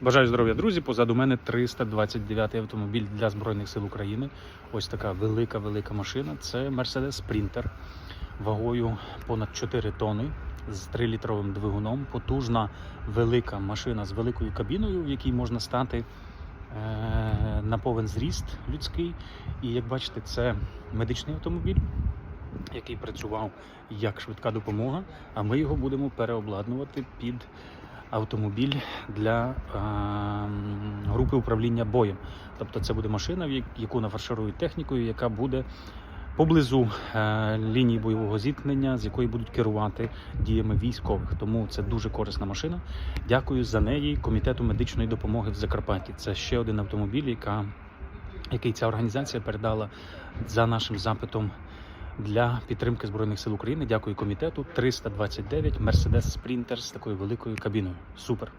Бажаю здоров'я, друзі. Позаду мене 329-й автомобіль для Збройних сил України. Ось така велика, велика машина. Це Mercedes Sprinter вагою понад 4 тони з 3-літровим двигуном. Потужна велика машина з великою кабіною, в якій можна стати е- на повен зріст людський. І як бачите, це медичний автомобіль. Який працював як швидка допомога, а ми його будемо переобладнувати під автомобіль для е, групи управління боєм. Тобто це буде машина, яку нафарширують технікою, яка буде поблизу е, лінії бойового зіткнення, з якої будуть керувати діями військових. Тому це дуже корисна машина. Дякую за неї комітету медичної допомоги в Закарпатті. Це ще один автомобіль, яка, який ця організація передала за нашим запитом. Для підтримки збройних сил України дякую комітету 329 Mercedes Sprinter з такою великою кабіною. Супер.